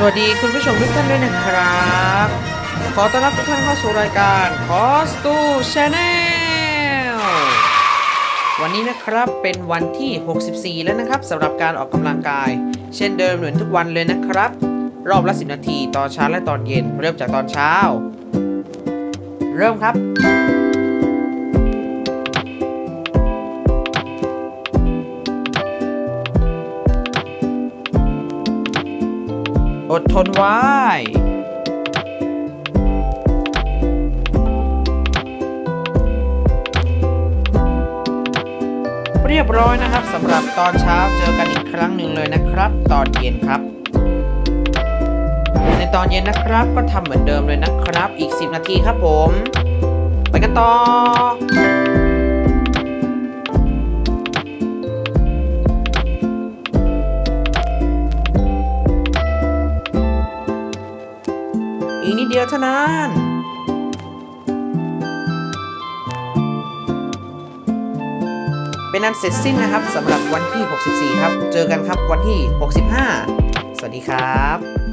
สวัสดีคุณผู้ชมทุกท่านด้วยนะครับ ขอต้อนรับทุกท่านเข้าสู่รายการ c o s t u Channel วันนี้นะครับเป็นวันที่ 64 แล้วนะครับสำหรับการออกกำลังกาย เช่นเดิมเหมือนทุกวันเลยนะครับ รอบละ 10 นาทีตอนเช้าและตอนเย็น เริ่มจากตอนเช้า เริ่มครับ อดทนไว้ เรียบร้อยนะครับสำหรับตอนเช้าเจอกันอีกครั้งหนึ่งเลยนะครับ ตอนเย็นครับ ในตอนเย็นนะครับก็ทำเหมือนเดิมเลยนะครับ อีก 10 นาทีครับผม ไปกันต่อ อีกนิดเดียวเท่านั้นเป็นนันเสร็จสิ้นนะครับสำหรับวันที่ 64 ครับ เจอกันครับวันที่ 65 สวัสดีครับ